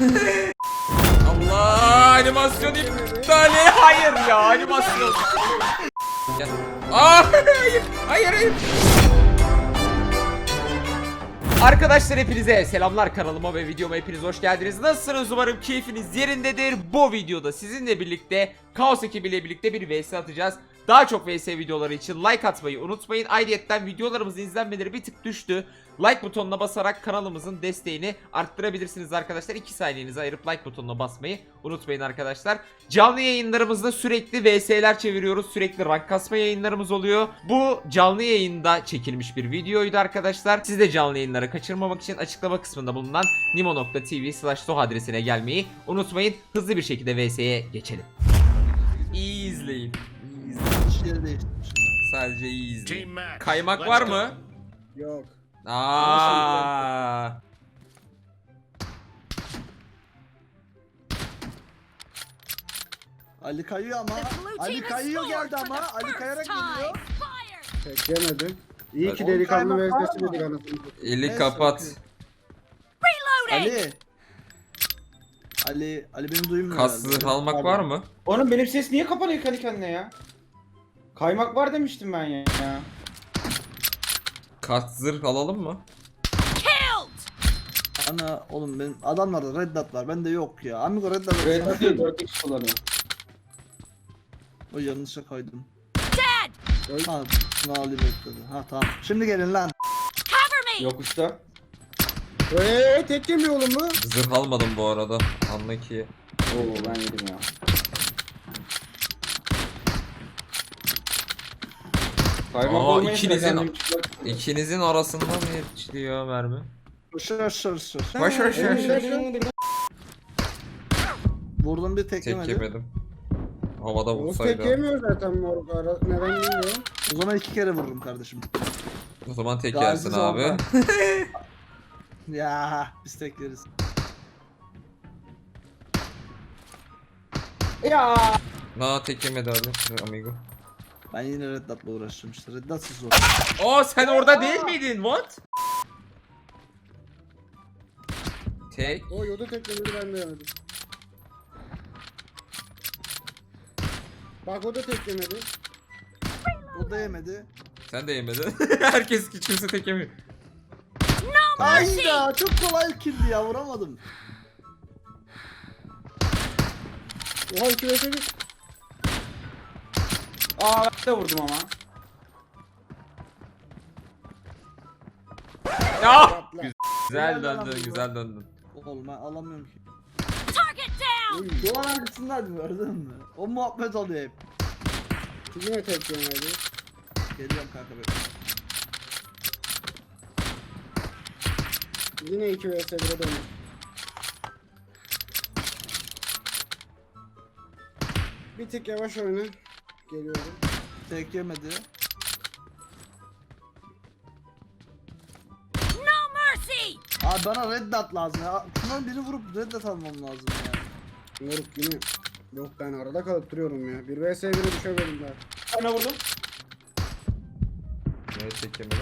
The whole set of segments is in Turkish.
Allah animasyon iptali. Hayır ya animasyon. Aa, hayır hayır hayır. Arkadaşlar hepinize selamlar kanalıma ve videoma hepiniz hoş geldiniz. Nasılsınız umarım keyfiniz yerindedir. Bu videoda sizinle birlikte Kaos ekibiyle birlikte bir vs atacağız. Daha çok vs videoları için like atmayı unutmayın. Ayrıyeten videolarımızın izlenmeleri bir tık düştü. Like butonuna basarak kanalımızın desteğini arttırabilirsiniz arkadaşlar. 2 saniyenizi ayırıp like butonuna basmayı unutmayın arkadaşlar. Canlı yayınlarımızda sürekli VS'ler çeviriyoruz. Sürekli rank kasma yayınlarımız oluyor. Bu canlı yayında çekilmiş bir videoydu arkadaşlar. Siz de canlı yayınları kaçırmamak için açıklama kısmında bulunan nimo.tv slash adresine gelmeyi unutmayın. Hızlı bir şekilde VS'ye geçelim. İyi izleyin. İyi izleyin. Değiştirmişim ben. Sadece iyi izleyin. Kaymak var mı? Yok. Aa. Ali kayıyor ama. Ali kayıyor geldi ama. Ali kayarak geliyor. Yemedi. İyi ki delikanlı mı? dedik anasını. Eli kapat. Ali. Ali, Ali beni duymuyor Kaslı herhalde. almak var mı? Oğlum benim ses niye kapanıyor kendi kendine ya? Kaymak var demiştim ben ya. Kat zırh alalım mı? Killed! Ana oğlum benim adamlarda red dot var. Bende yok ya. Amigo red dot Evet var. atıyor 4 x kullanıyor. O yanlışa koydum. Dead! Ha bunu alayım bekledi. Ha tamam. Şimdi gelin lan. Cover me! Yokuşta. Eee tek yemiyor oğlum bu. Zırh almadım bu arada. Anla ki. Oo ben yedim ya. Kaymak Aa, olmayınca ikinizin- kendim çıplak- İkinizin arasında mı yetişiyor mermi? Şır şır şır. Boş ver şur şur. Vurdum bir Tek teklemedi. yemedim. Havada O tek vursaydı. yemiyor zaten moruk. Ara- Neden bilmiyorum. O zaman iki kere vururum kardeşim. O zaman tek Gazi yersin abi. Ya biz tek yeriz. Ya. Aa tek yemedi abi. Amigo. Ben yine red dot'la uğraşacağım işte. Red dot'sız zor. Oo sen orada değil miydin? What? Tek. O yoda tek yemedi ben de yemedim. Bak o da tek yemedi. O da yemedi. Sen de yemedin. Herkes kimse tek yemiyor. Hayda çok kolay killdi ya vuramadım. Oha iki vs bir. Aa ben de vurdum ama. Patla. Güzel lan döndün, güzel döndün. Oğlum ben alamıyorum ki. Target down! Şu an hangisindeydim gördün mü? O muhabbet oluyor hep. Yine tek yemedi. Geliyorum kanka benim. Yine iki vs 1'e döndü. Bir tık yavaş oyna. Geliyorum. Tek yemedi. No mercy! Abi bana red dot lazım ya. Şundan biri vurup red dot almam lazım ya. Moruk yine. Yok ben arada kalıp duruyorum ya. Bir vs 1'e düşemedim ben. Sana vurdum. Ne tek yemedi?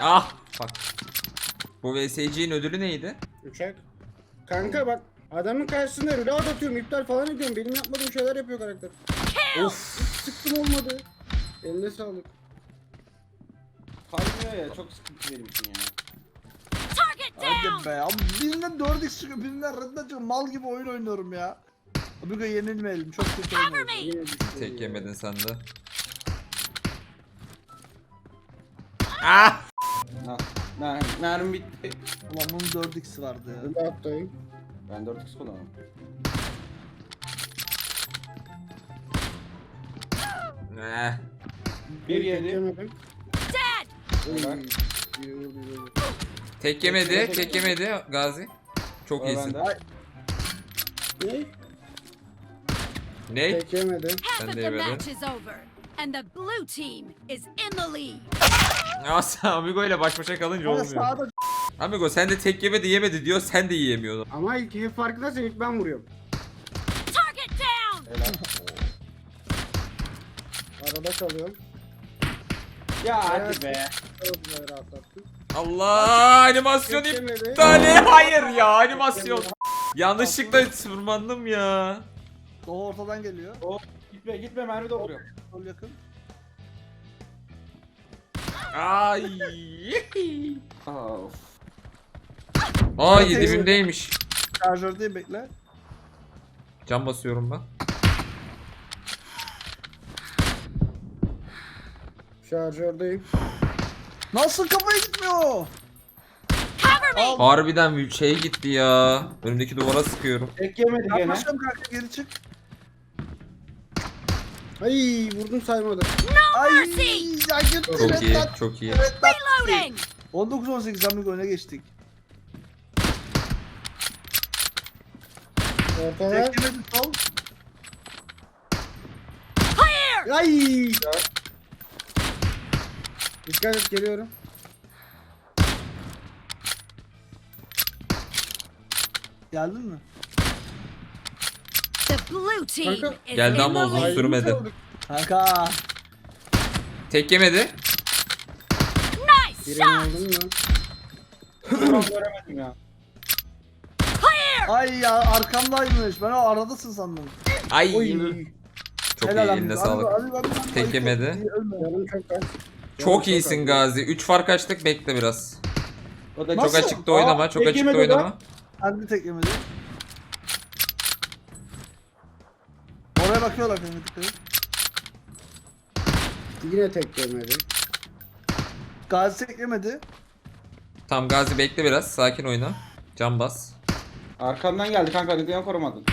Ah! Bak. Bu VSC'nin ödülü neydi? Uçak. Kanka bak adamın karşısında reload atıyorum iptal falan ediyorum. Benim yapmadığım şeyler yapıyor karakter. Of sıktım olmadı. Eline sağlık. Kaymıyor ya çok sıkıntı benim için ya. Target Hadi down! be. Abi birinden 4x çıkıyor birinden red dot çıkıyor. Mal gibi oyun oynuyorum ya. Amigo yenilmeyelim. Çok kötü düştü. Tek yemedin sen de. Ah! Ha. Mer mermi bitti. Ulan bunun 4x'i vardı ya. Ben 4 x kullandım. Eh. Bir yedi. yemedim. Bak. Tek yemedi, tek yemedi Gazi. Çok iyisin. bende. Ne? Ne? Tek yemedi. Half Sen of de the and the blue team is in the lead. Amigo ile baş başa kalınca Ama olmuyor. sağda Amigo sen de tek yemedi yemedi diyor sen de yiyemiyordun. Ama ilk hep farkındaysan ilk ben vuruyorum. Target down! Arada kalıyorum. Ya hadi be. Allah animasyon Tek yemedi. iptali. Hayır ya animasyon. Yanlışlıkla tırmandım ya. Doğu ortadan geliyor. Gitme gitme mermi dolduruyor. Sol yakın. Ay. Of. Ay dibimdeymiş. Şarjördeyim bekle. Cam basıyorum ben. Şarjördeyim. Nasıl kafaya gitmiyor? Harbiden bir şey gitti ya. Önümdeki duvara sıkıyorum. Tek yemedi gene. Yaklaşıyorum kanka geri çık. Ay vurdum saymadı. Ay mercy. ya gitti. Çok iyi, Dot, çok iyi. Red Dot. Loading! 19-18 amigo öne geçtik. Ortada. Teklemedi sol. Clear! Ay. Dikkat et geliyorum. Geldin mi? The blue team Kanka, geldi in ama uzun lead. sürmedi. Kanka. Tek yemedi. Nice Birini. Tam göremedim ya. Ay ya arkamdaymış. Ben o aradasın sandım. Ay. Oy. Çok Helal iyi eline sağlık. amigo, amigo, amigo. Tek yemedi. oldu. İyi, ölme. Canım çok iyisin Gazi. 3 fark açtık bekle biraz. O da Çok Nasıl? açıkta oynama, çok tek açıkta yemedi lan. oynama. Hadi tek yemedi. Bakıyorlar kanka dikkat et. Yine tek yemedi. Gazi tek yemedi. Tamam Gazi bekle biraz. Sakin oyna. Can bas. Arkamdan geldi kanka neden korumadın?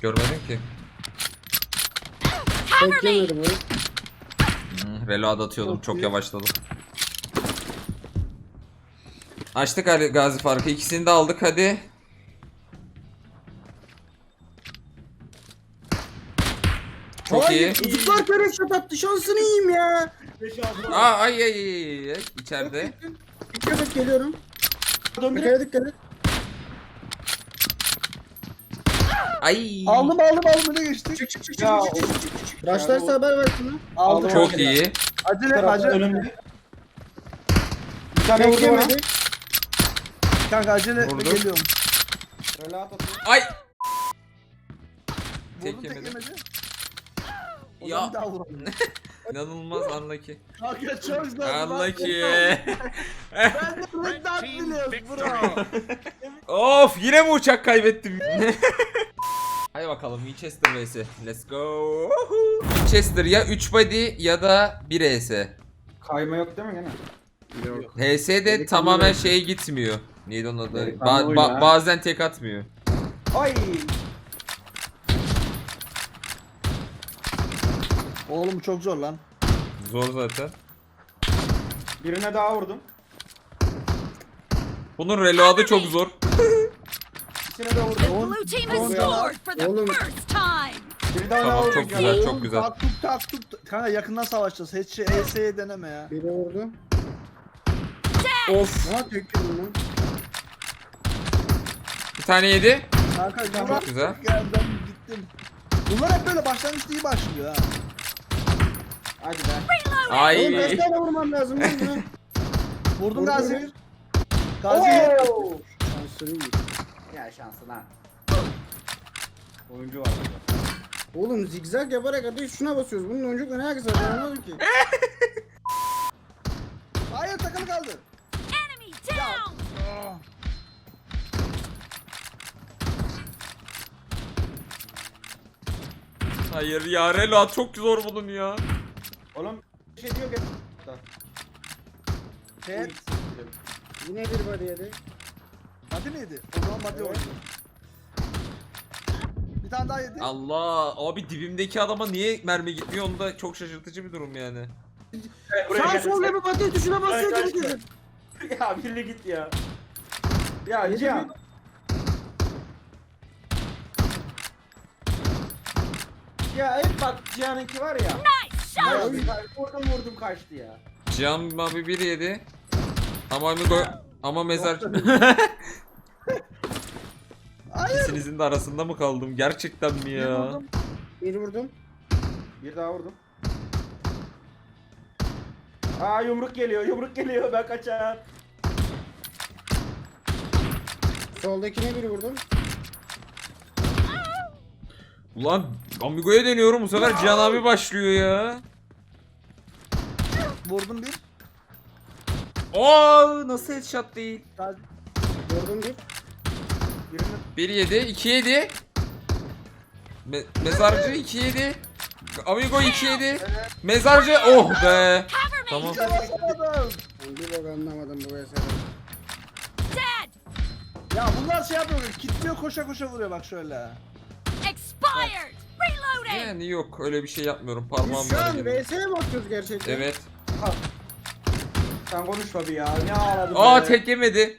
Görmedin ki. Tek yemedim oy. Hmm, reload atıyordum. Çok Çok iyi. yavaşladım. Açtık hadi Gazi farkı. İkisini de aldık hadi. Çok Hayır, iyi. Zıplarken headshot attı. Şansını yiyeyim ya. Aa, ay ay ay ay. İçeride. Dikkat et geliyorum. Arkaya dikkat et. Ay. Aldım aldım aldım öne geçtik. Çık çık çık ya. çık çık çık çık. Raşlarsa haber ver şunu. Aldım. Çok iyi. Acele etme acele önümde. Bir tane Tek vurdu bana. Kanka acele Vurdum. geliyorum. Relat atıyor. Ay. Vurdum Tek tek yemedi. yemedi. O Ya. daha vuralım. İnanılmaz unlucky. Kanka çok güzel. Unlucky. Ben de red dot biliyorum bro. of yine mi uçak kaybettim? Hadi bakalım Winchester vs. Let's go. Winchester ya 3 body ya da 1 HS. Kayma yok değil mi gene? Yok. HS'de Delikanlı tamamen şeye gitmiyor. Neydi onun adı? Ba- ba- bazen tek atmıyor. Ay. Oğlum çok zor lan. Zor zaten. Birine daha vurdum. Bunun reload'ı çok zor. İkisine de vurdum. Blue team has Oğlum. scored for the Oğlum. first time! Bir daha Tamam, daha vurdum. çok güzel, çok Oğlum, güzel. Tak tut tak tut. Kanka yakından savaşacağız. Hiç şey ES'ye deneme ya. Biri vurdu. Of. Tek yedim lan. Bir tane yedi. Kanka Çok güzel. geldim gittim. Bunlar hep böyle başlangıçta iyi başlıyor ha. Hadi be. Oğlum Ay. kaç tane vurmam lazım lan buna? Vurdum Gazi. Gazi. Oo. Şansını yiyeyim. Ya şansın ha. Oyuncu var burada. Oğlum zigzag yaparak ateş şuna basıyoruz. Bunun oyuncukla ne alakası var ben anlamadım ki. Hayır takılı kaldı. Enemy down! Hayır ya reload çok zor bunun ya. Oğlum bir şey diyor ki. Evet. Yine bir body yedi. Hadi neydi? O zaman hadi oynuyor. Bir tane daha yedi. Allah abi dibimdeki adama niye mermi gitmiyor onu da çok şaşırtıcı bir durum yani. Sağ sol yapıp ateş tuşuna basıyor Arkadaşlar. çocuk ya birli git ya. Ya Cihan. Ya hep bak Cihan'ınki var ya. Shot! vurdum vurdum kaçtı ya. Cihan abi bir yedi. Ama amigo ama mezar. İkisinizin de arasında mı kaldım? Gerçekten mi Bir ya? vurdum. Bir vurdum. Bir daha vurdum. Aa yumruk geliyor yumruk geliyor ben kaçar. Soldakine bir vurdum. Ulan Amigo'ya deniyorum bu sefer Cihan abi başlıyor ya. Vurdum bir. Oo nasıl headshot değil. Gördün bir. birini 1 7 2 7. Me mezarcı 2 7. Amigo 2 7. Mezarcı oh be. Tamam. anlamadım bu. Dead! Ya bunlar şey yapıyor. Kitliyor koşa koşa vuruyor bak şöyle. Reloading! Yani yok öyle bir şey yapmıyorum parmağım Biz şu an böyle. VS'ye mi bakıyoruz gerçekten? Evet. Sen konuşma bir ya. Ne ağladın Aa tek yemedi.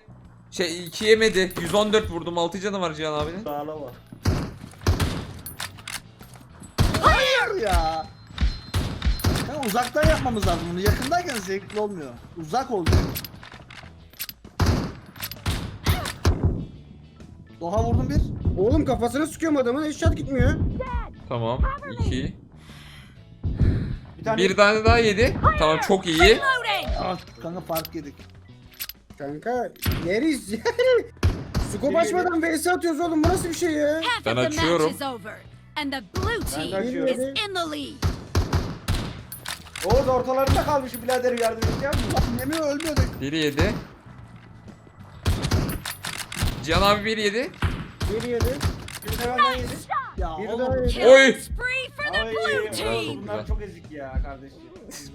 Şey 2 yemedi. 114 vurdum 6 canı var Cihan abinin. Ağlama. Hayır ya. Ya uzaktan yapmamız lazım bunu. Yakındayken zevkli olmuyor. Uzak olacak. Doha vurdum bir. Oğlum kafasına sıkıyorum adamın eşyat gitmiyor. Tamam. 2. Bir tane Bir tane daha yedi. Tamam çok iyi. Ah kanka fark yedik. Kanka yeriz yani. Skop açmadan VS atıyoruz oğlum bu nasıl bir şey ya? Half Ben of the match açıyorum. is over. And the blue team açıyorum. in the lead. Oğuz ortalarında kalmış birader yardım edeceğim mi? Yemiyor ölmüyorduk. 1 yedi. Cihan abi 1 yedi. Yedi. Bir yedi. Ya oğlum. yedi. Oy! spree for the Ay, blue orası team! bunlar çok ezik ya kardeşim.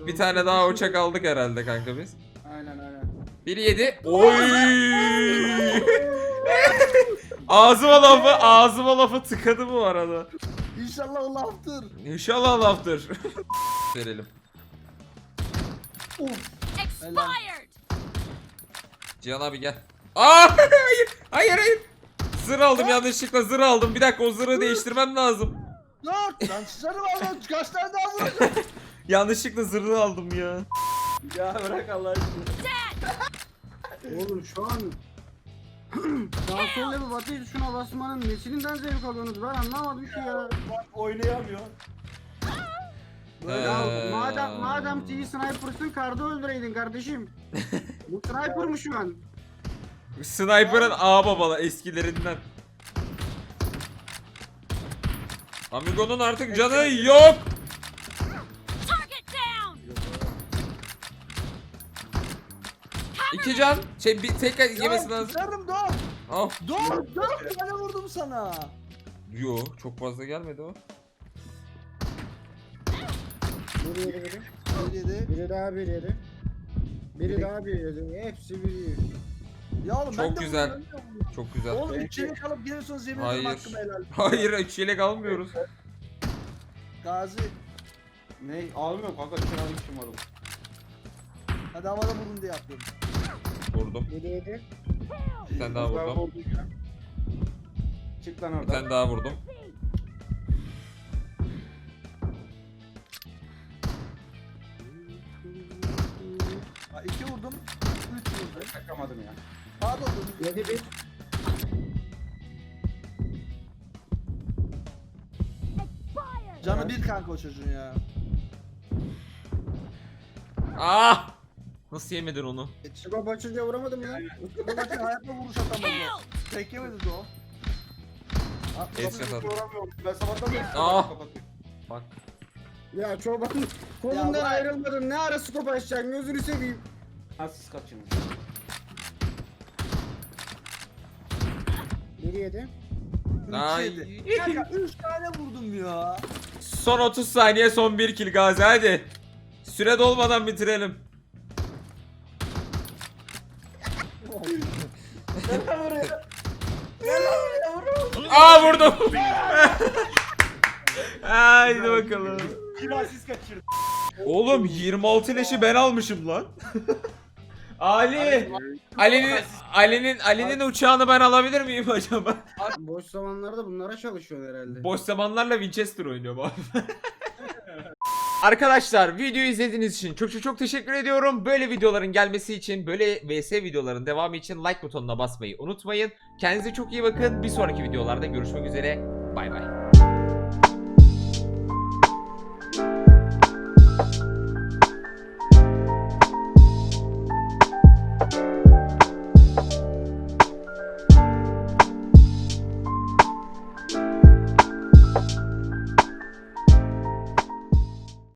Bir tane daha uçak aldık herhalde kanka biz. Aynen aynen. 1 yedi. Oy! ağzıma lafı, ağzıma lafı tıkadı bu arada. İnşallah o laftır. İnşallah laftır. Verelim. Expired! Cihan abi gel. Aa hayır. Hayır hayır. Zır aldım yanlışlıkla zır aldım. Bir dakika o zırhı değiştirmem lazım. Dur. Lan sıçarım abi. Kaç tane daha vuracağım. Yanlışlıkla zırhı aldım ya. Ya bırak Allah aşkına. Oğlum şu an Sağ level batı şuna basmanın nesininden zevk alıyorsunuz ben anlamadım ki ya. Bak oynayamıyor. Ya Ee, madem madem T sniper'sın karda öldüreydin kardeşim. Bu sniper mı şu an? Sniper'ın ağ babala eskilerinden. Amigo'nun artık canı yok. İki can. Şey bir tek yemesi lazım. Sıçarım dur. Ah. Dur. Dört tane vurdum sana. Yo çok fazla gelmedi o. Bir yedi biri. Biri daha bir yedi. Biri daha bir yedi. Hepsi bir yedi. Ya oğlum ben Çok de güzel. Çok güzel. Oğlum içeri kalıp geliyorsunuz yemin ederim Hayır. hakkımı helal. Hayır üç yelek almıyoruz. Gazi. Ne? Almıyorum kanka. Bir tane alayım şimdi oğlum. Hadi havada vurun diye yapıyorum. Vurdum. Biri yedi. Bir tane daha vurdum. Çık lan Bir oradan. tane daha vurdum. Ha, iki vurdum. Üç vurdum. Takamadım ya. Pardon. dur. Yedi bir. Canı bir kanka o çocuğun ya. Ah! Nasıl yemedin onu? Skop açınca vuramadım ya. Bu maçın hayatta vuruş atamadı. Tek yemedi de o. Ha, Headshot kapı- attı. Uğramıyorum. Ben sabahtan beri Ah! kapatıyorum. Bak. Ya çoban kolundan Ya vay. ayrılmadın. Ne ara skop açacaksın gözünü seveyim. Nasıl kaçıyorsun? Biri yedi. Üç Ay. yedi. Kanka üç tane vurdum ya. Son 30 saniye son 1 kill Gazi hadi. Süre dolmadan bitirelim. Gel lan buraya. Gel lan buraya vurun. Aa vurdum. Haydi bakalım. Bir asist kaçırdım. Oğlum 26 leşi ben almışım lan. Ali. Ali'nin Ali'nin Ali'nin uçağını ben alabilir miyim acaba? Boş zamanlarda bunlara çalışıyor herhalde. Boş zamanlarla Winchester oynuyor bu arada. Arkadaşlar videoyu izlediğiniz için çok çok çok teşekkür ediyorum. Böyle videoların gelmesi için, böyle vs videoların devamı için like butonuna basmayı unutmayın. Kendinize çok iyi bakın. Bir sonraki videolarda görüşmek üzere. Bay bay.